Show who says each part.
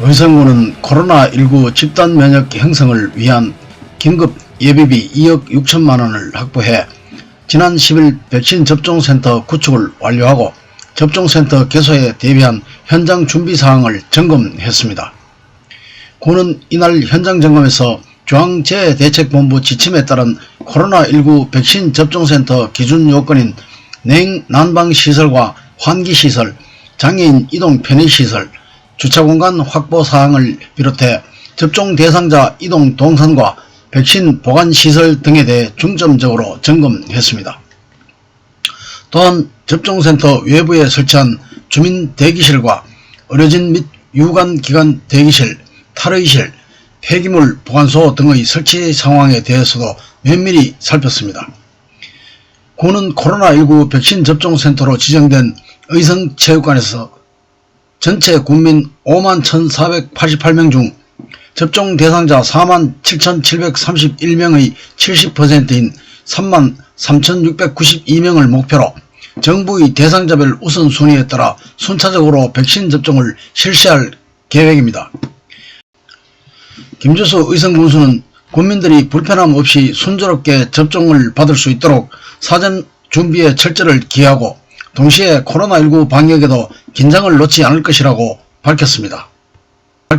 Speaker 1: 의성군은 코로나19 집단 면역 형성을 위한 긴급 예비비 2억 6천만 원을 확보해 지난 10일 백신 접종센터 구축을 완료하고 접종센터 개소에 대비한 현장 준비 사항을 점검했습니다. 군은 이날 현장 점검에서 중앙재해대책본부 지침에 따른 코로나19 백신 접종센터 기준 요건인 냉 난방시설과 환기시설, 장애인 이동 편의시설, 주차공간 확보 사항을 비롯해 접종 대상자 이동 동선과 백신 보관시설 등에 대해 중점적으로 점검했습니다. 또한 접종센터 외부에 설치한 주민 대기실과 의료진 및 유관기관 대기실, 탈의실, 폐기물 보관소 등의 설치 상황에 대해서도 면밀히 살폈습니다. 군은 코로나19 백신 접종센터로 지정된 의성체육관에서 전체 국민 5만 1,488명 중 접종 대상자 4만 7,731명의 70%인 3만 3,692명을 목표로 정부의 대상자별 우선순위에 따라 순차적으로 백신 접종을 실시할 계획입니다. 김주수 의성군수는 국민들이 불편함 없이 순조롭게 접종을 받을 수 있도록 사전 준비에 철저를 기하고 동시에 코로나19 방역에도 긴장을 놓지 않을 것이라고 밝혔습니다.